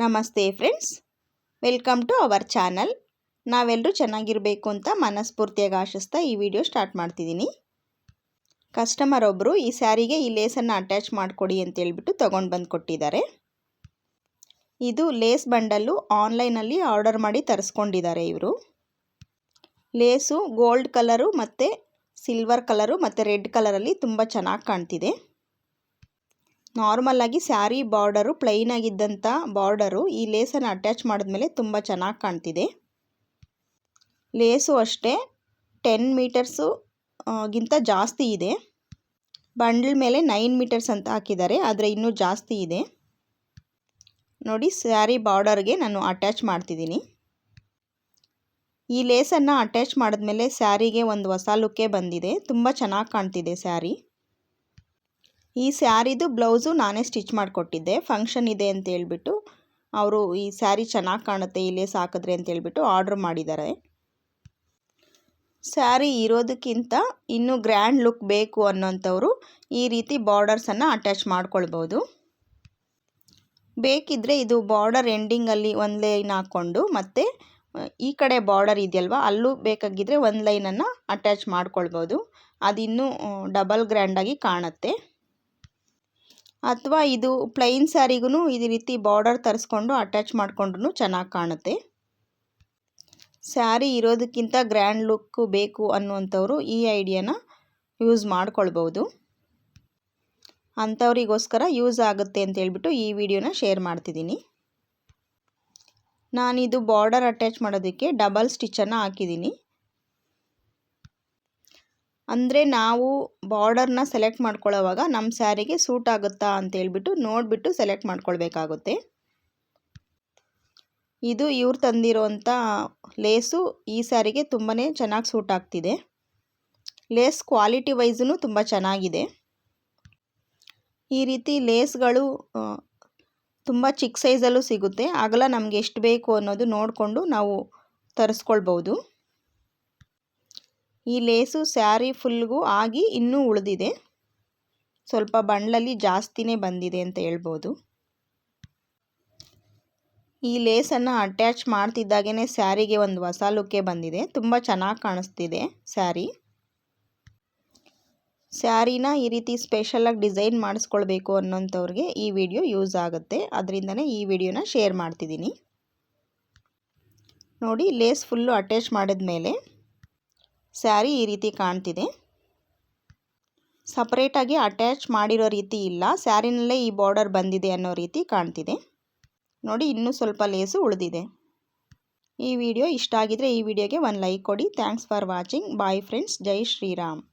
ನಮಸ್ತೆ friends welcome to our channel ನಾವೆಲ್ಲರೂ ಚೆನ್ನಾಗಿರಬೇಕು ಅಂತ ಮನಸ್ಫೂರ್ತಿಯಾಗಿ ಆಶಿಸ್ತಾ ಈ ವಿಡಿಯೋ ಸ್ಟಾರ್ಟ್ ಮಾಡ್ತಿದ್ದೀನಿ. ಕಸ್ಟಮರ್ ಒಬ್ಬರು ಈ ಸ್ಯಾರಿಗೆ ಈ ಲೇಸನ್ನು ಅಟ್ಯಾಚ್ ಮಾಡಿಕೊಡಿ ಅಂತೇಳ್ಬಿಟ್ಟು ತೊಗೊಂಡು ಬಂದು ಕೊಟ್ಟಿದ್ದಾರೆ. ಇದು ಲೇಸ್ ಬಂಡಲ್ಲು ಆನ್ಲೈನಲ್ಲಿ ಆರ್ಡರ್ ಮಾಡಿ ತರಿಸ್ಕೊಂಡಿದ್ದಾರೆ ಇವರು. ಲೇಸು ಗೋಲ್ಡ್ ಕಲರು ಮತ್ತು ಸಿಲ್ವರ್ ಕಲರು ಮತ್ತು ರೆಡ್ ಕಲರಲ್ಲಿ ತುಂಬ ಚೆನ್ನಾಗಿ ಕಾಣ್ತಿದೆ. ನಾರ್ಮಲ್ ಆಗಿ ಸ್ಯಾರಿ ಬಾರ್ಡರು, ಪ್ಲೈನ್ ಆಗಿದ್ದಂಥ ಬಾರ್ಡರು ಈ ಲೇಸನ್ನು ಅಟ್ಯಾಚ್ ಮಾಡಿದ್ಮೇಲೆ ತುಂಬ ಚೆನ್ನಾಗಿ ಕಾಣ್ತಿದೆ. ಲೇಸು ಅಷ್ಟೇ, ಟೆನ್ ಮೀಟರ್ಸು ಗಿಂತ ಜಾಸ್ತಿ ಇದೆ. ಬಂಡಲ್ ಮೇಲೆ ನೈನ್ ಮೀಟರ್ಸ್ ಅಂತ ಹಾಕಿದ್ದಾರೆ, ಆದರೆ ಇನ್ನೂ ಜಾಸ್ತಿ ಇದೆ. ನೋಡಿ, ಸ್ಯಾರಿ ಬಾರ್ಡರ್ಗೆ ನಾನು ಅಟ್ಯಾಚ್ ಮಾಡ್ತಿದ್ದೀನಿ. ಈ ಲೇಸನ್ನು ಅಟ್ಯಾಚ್ ಮಾಡಿದ್ಮೇಲೆ ಸ್ಯಾರಿಗೆ ಒಂದು ಹೊಸ ಲುಕ್ಕೇ ಬಂದಿದೆ, ತುಂಬ ಚೆನ್ನಾಗಿ ಕಾಣ್ತಿದೆ ಸ್ಯಾರಿ. ಈ ಸ್ಯಾರಿದು ಬ್ಲೌಸು ನಾನೇ ಸ್ಟಿಚ್ ಮಾಡಿಕೊಟ್ಟಿದ್ದೆ. ಫಂಕ್ಷನ್ ಇದೆ ಅಂತ ಹೇಳ್ಬಿಟ್ಟು ಅವರು ಈ ಸ್ಯಾರಿ ಚೆನ್ನಾಗಿ ಕಾಣುತ್ತೆ, ಇಲ್ಲೇ ಸಾಕಿದ್ರೆ ಅಂತ ಹೇಳ್ಬಿಟ್ಟು ಆರ್ಡ್ರ್ ಮಾಡಿದ್ದಾರೆ. ಸ್ಯಾರಿ ಇರೋದಕ್ಕಿಂತ ಇನ್ನೂ ಗ್ರ್ಯಾಂಡ್ ಲುಕ್ ಬೇಕು ಅನ್ನೋಂಥವ್ರು ಈ ರೀತಿ ಬಾರ್ಡರ್ಸನ್ನು ಅಟ್ಯಾಚ್ ಮಾಡ್ಕೊಳ್ಬೋದು. ಬೇಕಿದ್ದರೆ ಇದು ಬಾರ್ಡರ್ ಎಂಡಿಂಗಲ್ಲಿ ಒಂದು ಲೈನ್ ಹಾಕ್ಕೊಂಡು ಮತ್ತು, ಈ ಕಡೆ ಬಾರ್ಡರ್ ಇದೆಯಲ್ವ, ಅಲ್ಲೂ ಬೇಕಾಗಿದ್ದರೆ ಒಂದು ಲೈನನ್ನು ಅಟ್ಯಾಚ್ ಮಾಡ್ಕೊಳ್ಬೋದು. ಅದಿನ್ನೂ ಡಬಲ್ ಗ್ರ್ಯಾಂಡಾಗಿ ಕಾಣುತ್ತೆ. ಅಥವಾ ಇದು ಪ್ಲೈನ್ ಸ್ಯಾರಿಗೂ ಇದೇ ರೀತಿ ಬಾರ್ಡರ್ ತರಿಸ್ಕೊಂಡು ಅಟ್ಯಾಚ್ ಮಾಡಿಕೊಂಡ್ರೂ ಚೆನ್ನಾಗಿ ಕಾಣುತ್ತೆ. ಸ್ಯಾರಿ ಇರೋದಕ್ಕಿಂತ ಗ್ರ್ಯಾಂಡ್ ಲುಕ್ ಬೇಕು ಅನ್ನುವಂಥವ್ರು ಈ ಐಡಿಯಾನ ಯೂಸ್ ಮಾಡ್ಕೊಳ್ಬೋದು ಅಂಥವರಿಗೋಸ್ಕರ ಯೂಸ್ ಆಗುತ್ತೆ ಅಂತ ಹೇಳ್ಬಿಟ್ಟು ಈ ವಿಡಿಯೋನ ಶೇರ್ ಮಾಡ್ತಿದ್ದೀನಿ. ನಾನಿದು ಬಾರ್ಡರ್ ಅಟ್ಯಾಚ್ ಮಾಡೋದಕ್ಕೆ ಡಬಲ್ ಸ್ಟಿಚ್ಚನ್ನು ಹಾಕಿದ್ದೀನಿ. ಅಂದರೆ ನಾವು ಬಾರ್ಡರ್ನ ಸೆಲೆಕ್ಟ್ ಮಾಡ್ಕೊಳ್ಳೋವಾಗ ನಮ್ಮ ಸ್ಯಾರಿಗೆ ಸೂಟ್ ಆಗುತ್ತಾ ಅಂತೇಳ್ಬಿಟ್ಟು ನೋಡಿಬಿಟ್ಟು ಸೆಲೆಕ್ಟ್ ಮಾಡ್ಕೊಳ್ಬೇಕಾಗುತ್ತೆ. ಇದು ಇವ್ರು ತಂದಿರೋಂಥ ಲೇಸು ಈ ಸ್ಯಾರಿಗೆ ತುಂಬಾ ಚೆನ್ನಾಗಿ ಸೂಟ್ ಆಗ್ತಿದೆ. ಲೇಸ್ ಕ್ವಾಲಿಟಿ ವೈಸೂ ತುಂಬ ಚೆನ್ನಾಗಿದೆ. ಈ ರೀತಿ ಲೇಸ್ಗಳು ತುಂಬ ಚಿಕ್ಕ ಸೈಜಲ್ಲೂ ಸಿಗುತ್ತೆ. ಆಗಲ ನಮಗೆ ಎಷ್ಟು ಬೇಕು ಅನ್ನೋದು ನೋಡಿಕೊಂಡು ನಾವು ತರಿಸ್ಕೊಳ್ಬೋದು. ಈ ಲೇಸು ಸ್ಯಾರಿ ಫುಲ್ಗೂ ಆಗಿ ಇನ್ನೂ ಉಳಿದಿದೆ. ಸ್ವಲ್ಪ ಬಣ್ಣಲ್ಲಿ ಜಾಸ್ತಿನೇ ಬಂದಿದೆ ಅಂತ ಹೇಳ್ಬೋದು. ಈ ಲೇಸನ್ನು ಅಟ್ಯಾಚ್ ಮಾಡ್ತಿದ್ದಾಗೇ ಸ್ಯಾರಿಗೆ ಒಂದು ಹೊಸ ಲುಕ್ಕೆ ಬಂದಿದೆ. ತುಂಬ ಚೆನ್ನಾಗಿ ಕಾಣಿಸ್ತಿದೆ ಸ್ಯಾರಿ. ಸ್ಯಾರಿನ ಈ ರೀತಿ ಸ್ಪೆಷಲಾಗಿ ಡಿಸೈನ್ ಮಾಡಿಸ್ಕೊಳ್ಬೇಕು ಅನ್ನೋಂಥವ್ರಿಗೆ ಈ ವಿಡಿಯೋ ಯೂಸ್ ಆಗುತ್ತೆ. ಅದರಿಂದನೇ ಈ ವಿಡಿಯೋನ ಶೇರ್ ಮಾಡ್ತಿದ್ದೀನಿ. ನೋಡಿ, ಲೇಸ್ ಫುಲ್ಲು ಅಟ್ಯಾಚ್ ಮಾಡಿದ ಮೇಲೆ ಸ್ಯಾರಿ ಈ ರೀತಿ ಕಾಣ್ತಿದೆ. ಸಪ್ರೇಟಾಗಿ ಅಟ್ಯಾಚ್ ಮಾಡಿರೋ ರೀತಿ ಇಲ್ಲ. ಸ್ಯಾರಿನಲ್ಲೇ ಈ ಬಾರ್ಡರ್ ಬಂದಿದೆ ಅನ್ನೋ ರೀತಿ ಕಾಣ್ತಿದೆ. ನೋಡಿ, ಇನ್ನೂ ಸ್ವಲ್ಪ ಲೇಸು ಉಳಿದಿದೆ. ಈ ವಿಡಿಯೋ ಇಷ್ಟ ಆಗಿದ್ರೆ ಈ ವಿಡಿಯೋಗೆ ಒಂದು ಲೈಕ್ ಕೊಡಿ. Thanks for watching. Bye friends. ಜೈ ಶ್ರೀರಾಮ್.